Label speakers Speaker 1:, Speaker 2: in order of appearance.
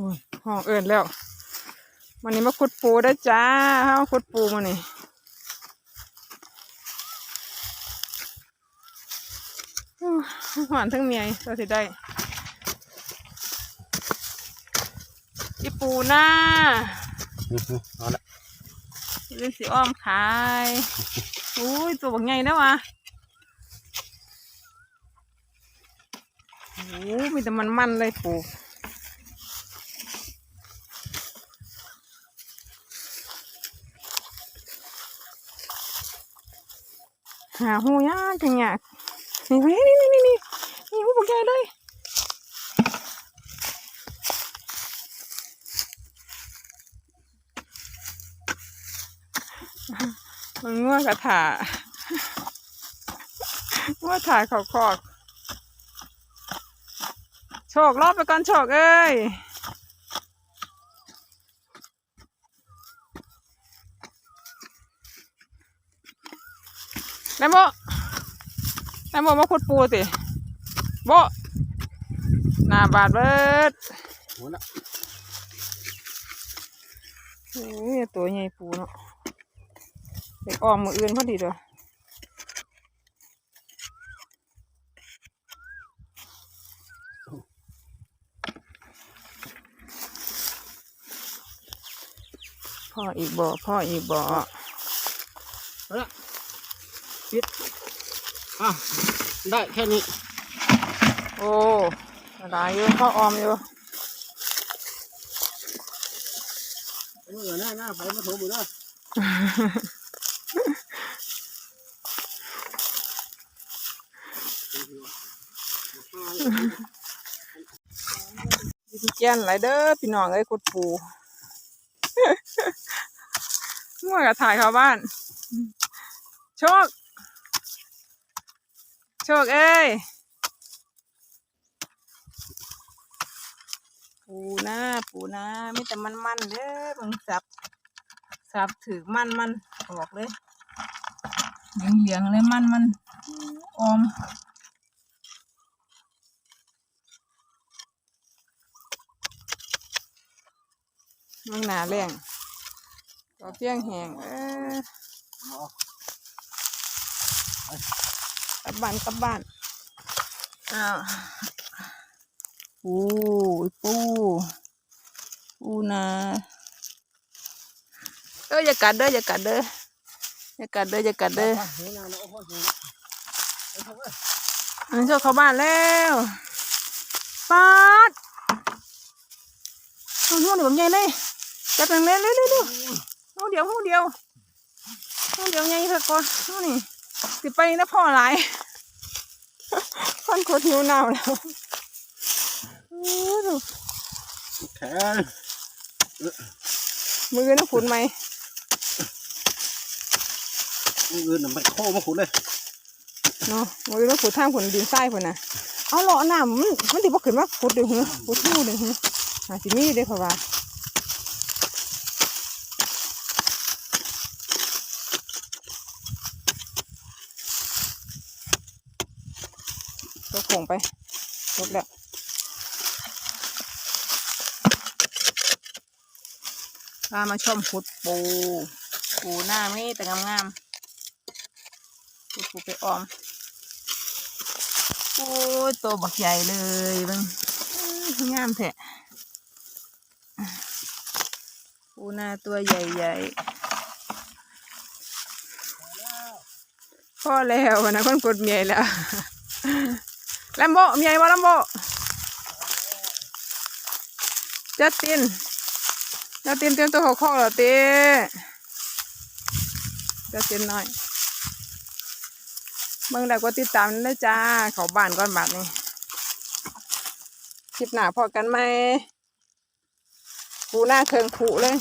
Speaker 1: อ้ยห้องเอิญแล้ววันนี้มาขุดปูได้อจ้าเฮาขุดปูมานี่โอ้ยหวานทั้งเมียเราสิได้อีปูหน้า
Speaker 2: เอาละ
Speaker 1: เล่นสีอ้อมขายอุ้ยตัวบักใหญ่นะวะโอ้มีแต่มันมันๆเลยปู หาหูยากจังยากนี่นี่นี่นี่นี่นี่หูบักใหญ่เลยมันง่วงกระถาง่วงถ่ายขอกขอกโชครอบไปก่อนโชคเอ้ย แม่โบแม่โบมาขุดปูสิโบหน้าบาดเบิด
Speaker 2: เอาละ
Speaker 1: โอ้ยตัวใหญ่ปูเนาะเด็กออมมืออื่นพอดีเลยพ่ออีกบ่อพ่ออีกบ่อ
Speaker 2: เอาละ ปิดอะได้แค่นี้
Speaker 1: โอ้หลายอยู่พ่อออมอยู่
Speaker 2: เอามือหน้าหน้าไฟมาโถมือหน้า
Speaker 1: ดินเจียนไรเด้อพี่น้องเอ้ยกดปูมั่วกับถ่ายเข้าบ้าน โชค โชคเอ้ยปูนาปูนามีแต่มันมันเด้อมึงสับสับถือมันมันๆบอกเลยเหลืองเหลืองๆเลยมันมันออมมึงหนาแรงก็เพียงแหงเออ
Speaker 2: เอา
Speaker 1: กลับบ้านกลับบ้านอ้าวปูปูปูนาเอออย่ากัดเด้ออย่ากัดเด้ออย่ากัดเด้ออย่ากัดเด้อ
Speaker 2: อัน
Speaker 1: นี้เข้าบ้านแล้วปาดห้องห้องเดี๋ยวผมใหญ่เลยจับแรงเลยเร็วเร็วเร็วห้องเดียวห้องเดียวห้องเดียวใหญ่เถอะก่อนห้องนี่ สิไปนะพ่อหลายฟันโคตรหิวหนาวแล้วโอ้ดู
Speaker 2: แขน
Speaker 1: มือนะขุนไหม
Speaker 2: มืออื่นน่ะมันโค้งมาขุดเลย
Speaker 1: เนาะมือนะขุนทางขุนดินทรายขุนน่ะเอาเลาะน้ำมันมันติบ่ขึ้นมาขุดเดี๋ยวเหรอขุดทู่เดี๋ยวเหรออาจสิมีเด้อเพราะว่า ตัวโขงไปจบแล้วพามาชมขุดปู ปูหน้าไม่แต่งามๆปูปูไปออม โอ้ยตัวบักใหญ่เลยบังงามแท้ปูหน้าตัวใหญ่ๆพ่อแล้วนะคนกดเมียแล้ว ลมโบมียว่าแลมโบจัดตินจัดตินเตรียมตัวหกข้อเหรอเต้จัดตินหน่อยเบิ่งแล้วก็ติดตามนะจ้า เขาบ้านก่อนบาทนี่คลิปหนาพอกันไหมปูหน้าเคิงผูเลย